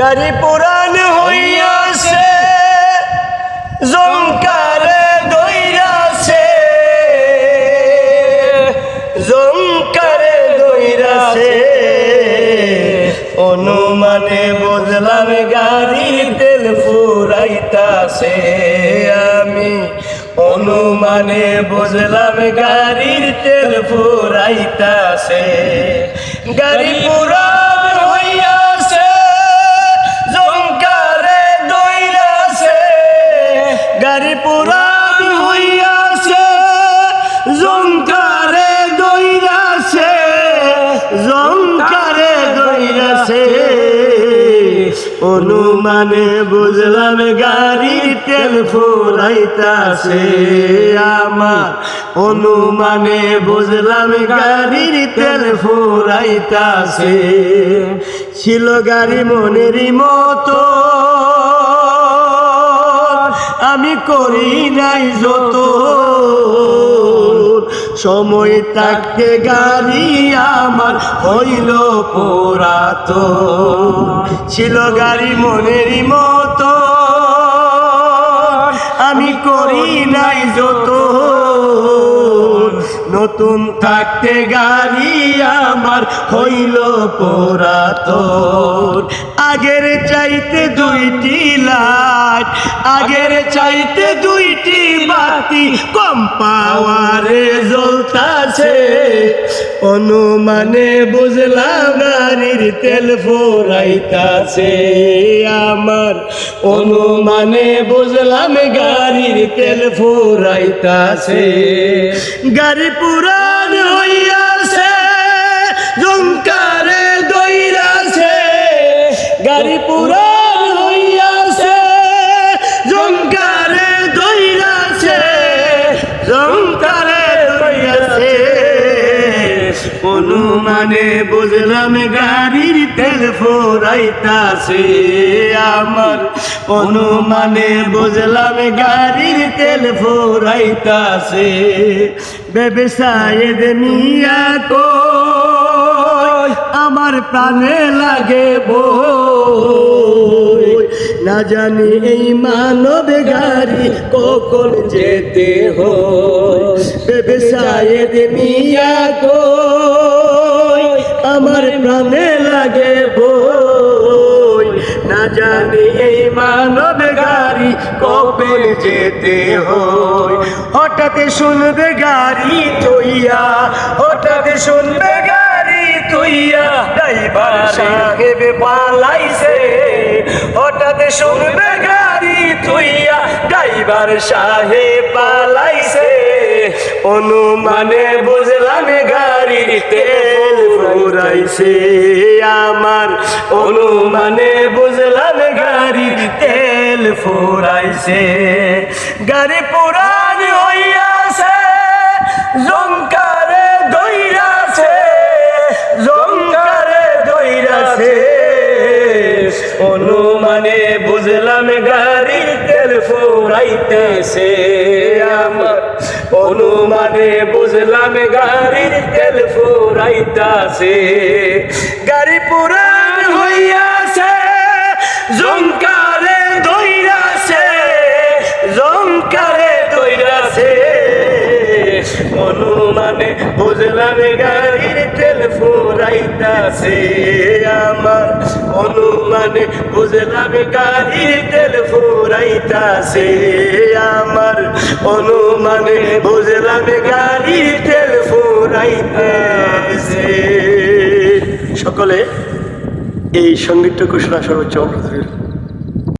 গাড়ি পুরান হইয়াছে জঙ্কারে দইরাছে জঙ্কারে দইরাছে অনুমানে বুঝলাম গাড়ির তেল ফুরাইতাছে। আমি অনুমানে বুঝলাম গাড়ির তেল ফুরাইতাছে। গাড়ি পুরান অনুমানে বুঝলাম গাড়ির তেল ফুরাইতাছে আমার। অনুমানে বুঝলাম গাড়ির তেল ফুরাইতাছে। ছিল গাড়ি মনেরই মতো। আমি করি নাই যত। সময় থাকতে গাড়ি আমার হইল পোরাত ছিল গাড়ি মনেরই মতো আমি করি নাই যত নতুন থাকতে গাড়ি আমার হইল পোরাত আগের চাইতে দুইটি লাট আগের চাইতে দুইটি বাতি, কম পাওয়ারে জ্বলতাছে অনুমানে বুঝলাম নারীর তেল ফোরাইতাছে। আমার অনুমানে বুঝলাম গাড়ির তেল ফোরাইতাছে। গাড়ি পুরান অনুমানে বুঝলাম গাড়ির তেল ফোরাইতাছে আমার। অনুমানে বুঝলাম গাড়ির তেল ফোরাইতাছে ব্যবসায়ের মিয়া কো আমার প্রাণে লাগে বই। না জানি এই মানব গাড়ি কখন যেতে হয় ব্যবসায়ের মিয়া আমার প্রাণে লাগে বই। না জানি এই মানব গাড়ি কখন যেতে হই হঠাৎ শুনবে গাড়ি তুইয়া, হঠাৎ শুনবে গাড়ি তুইয়া, ড্রাইভার সাহেব পালাইছে। হঠাৎ শুনবে গাড়ি তুইয়া, ড্রাইভার সাহেব পালাইছে। অনুমানে বুঝলাম গাড়ির তেল ফুরাইছে আমার। অনুমানে বুঝলাম গাড়ির তেল ফুরাইছে। গাড়ি পুরান হইয়াছে জঙ্কারে দইরাছে জঙ্কারে দইরাছে। অনুমানে বুঝলাম গাড়ির তেল ফুরাইতেছে আমার। অনুমানে বুঝলাম গাড়ির তেল ফুরাইতাছে। গাড়ি পুরান হইয়াছে অনুমানে বুঝলাম গাড়ির তেল ফুরাইতাছে আমার অনুমানে বুঝলাম গাড়ির তেল ফুরাইতাছে আমার অনুমানে বুঝলাম গাড়ির তেল ফুরাইতাছে সকলে, এই সঙ্গীতটুকু শোনা সর্বোচ্চ